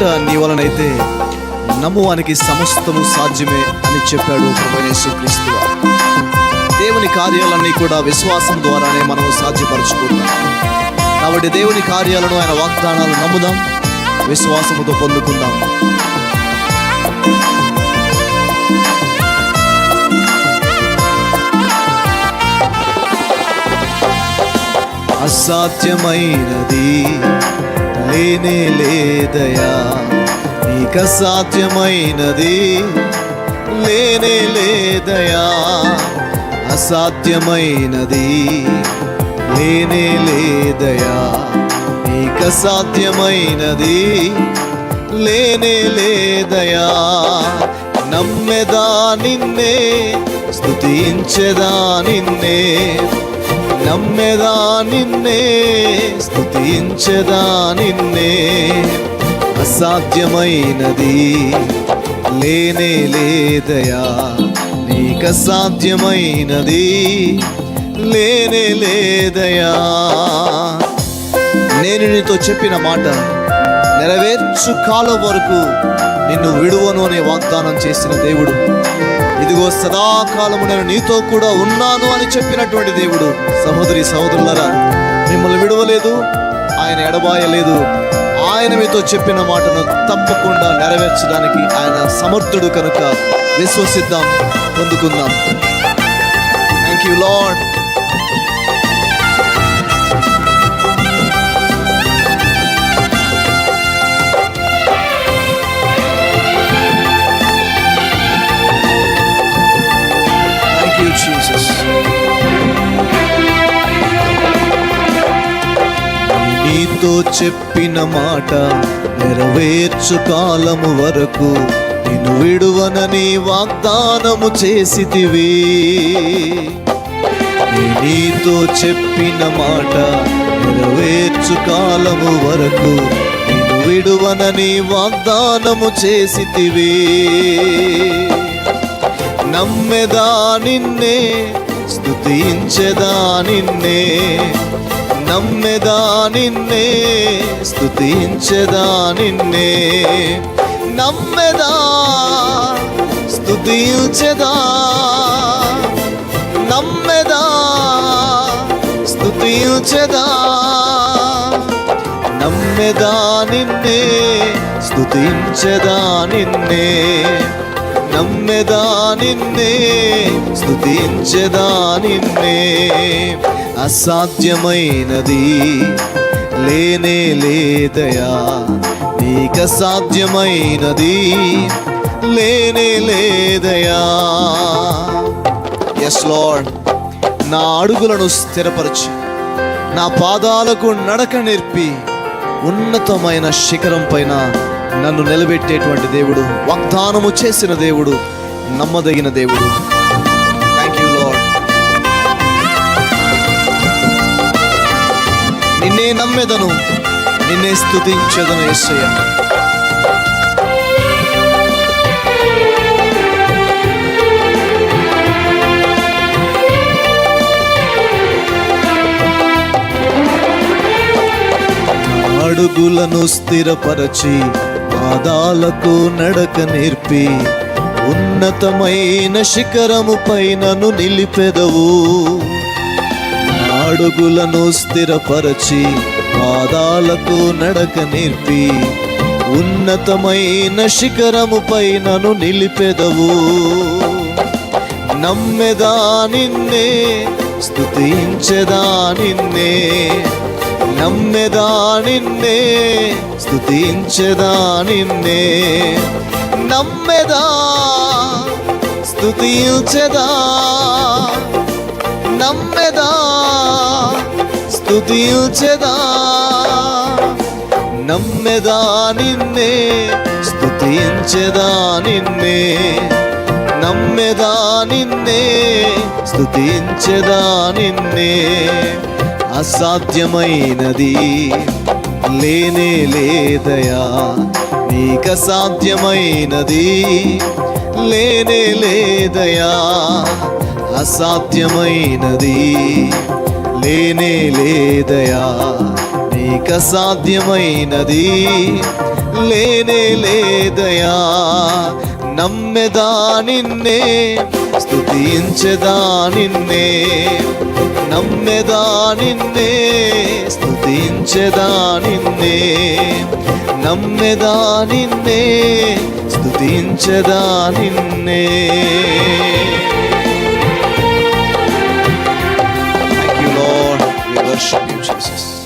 నమ్ముట నీ వలనైతే నమ్మువానికి సమస్తము సాధ్యమే అని చెప్పాడు క్రీస్తు దేవుని కార్యాలన్నీ కూడా విశ్వాసం ద్వారానే మనం సాధ్యపరచుకుంటాం. కాబట్టి దేవుని కార్యాలను ఆయన వాగ్దానాలు నమ్ముదాం విశ్వాసముతో పొందుకుందాం. అసాధ్యమైనది లేనే లేదయా నీక సాధ్యమైనది లేనే లేదయా అసాధ్యమైనది లేనే లేదయా నీక సాధ్యమైనది లేనే లేదయా. నమ్మెదా నిన్నే స్తుతించెదా నిన్నే నమ్మెదా నిన్నే స్థుతించదా నిన్నే. అసాధ్యమైనది లేనే లేదయా నీక సాధ్యమైనది లేనే లేదయా. నేను నీతో చెప్పిన మాట నెరవేర్చు కాలం వరకు నిన్ను విడువను అనే వాగ్దానం చేసిన దేవుడు. ఇదిగో సదాకాలము నేను నీతో కూడా ఉన్నాను అని చెప్పినటువంటి దేవుడు. సహోదరి సహోదరులరా మిమ్మల్ని విడవలేదు ఆయన ఎడబాయలేదు. ఆయన మీతో చెప్పిన మాటను తప్పకుండా నెరవేర్చడానికి ఆయన సమర్థుడు కనుక విశ్వసిద్దాం పొందుకుందాం. థ్యాంక్ యూ లాడ్ నీతో చెప్పిన మాట నెరవేర్చు కాలము వరకు నిన్ను విడువనని వాగ్దానము చేసితివి. నీతో చెప్పిన మాట నెరవేర్చు కాలము వరకు నిన్ను విడువనని వాగ్దానము చేసితివి. నమ్మెదా నిన్నే స్తుతించెదా నిన్నే నమ్మెదా నిన్నే స్తుతించెదా నిన్నే. నమ్మెదా స్తుతించెదా. నమ్మెదా స్తుతించెదా. నమ్మెదా నిన్నే స్తుతించెదా నిన్నే. నమ్మెదా నిన్నే స్తుతించెదా నిన్నే. అసాధ్యమైనది లేనే లేదయా నీక సాధ్యమైనది లేనే లేదయా. ఎస్ లార్డ్ నా అడుగులను స్థిరపరచి. నా పాదాలకు నడక నేర్పి. ఉన్నతమైన శిఖరం పైన నన్ను నిలబెట్టేటువంటి దేవుడు వాగ్దానము చేసిన దేవుడు నమ్మదగిన దేవుడు. థ్యాంక్ యూ నిన్నే నమ్మెదను నిన్నే స్తుతించదను ఎస్సయ్య అడుగులను స్థిరపరచి పాదాలకు నడక నేర్పి ఉన్నతమైన శిఖరము పైనను నిలిపెదవు. అడుగులను స్థిరపరచి పాదాలకు నడక నేర్పి ఉన్నతమైన శిఖరము పైనను నిలిపెదవు. నమ్మెదా నిన్నే స్తుతించెదా నిన్నే నమ్మెదా నిన్నే స్తుతించెదా నిన్నే. నమ్మెదా స్తుతించెదా. నమ్మెదా స్తుతించెదా. నమ్మెదా నిన్నే స్తుతించెదా నిన్నే. నమ్మెదా నిన్నే స్తుతించెదా నిన్నే. అసాధ్యమైనది. లేనే లేదయా నీక సాధ్యమైనది లేనే లేదయా అసాధ్యమైనది. లేనే లేదయా ఇక సాధ్యమైనది లేనే లేదయా నమ్మెదా నిన్నే స్తుతించెదా నిన్నే నమ్మెదా నిన్నే స్తుతించెదా నిన్నే నమ్మెదా నిన్నే స్తుతించెదా నిన్నే Thank you, Lord. We worship you, Jesus.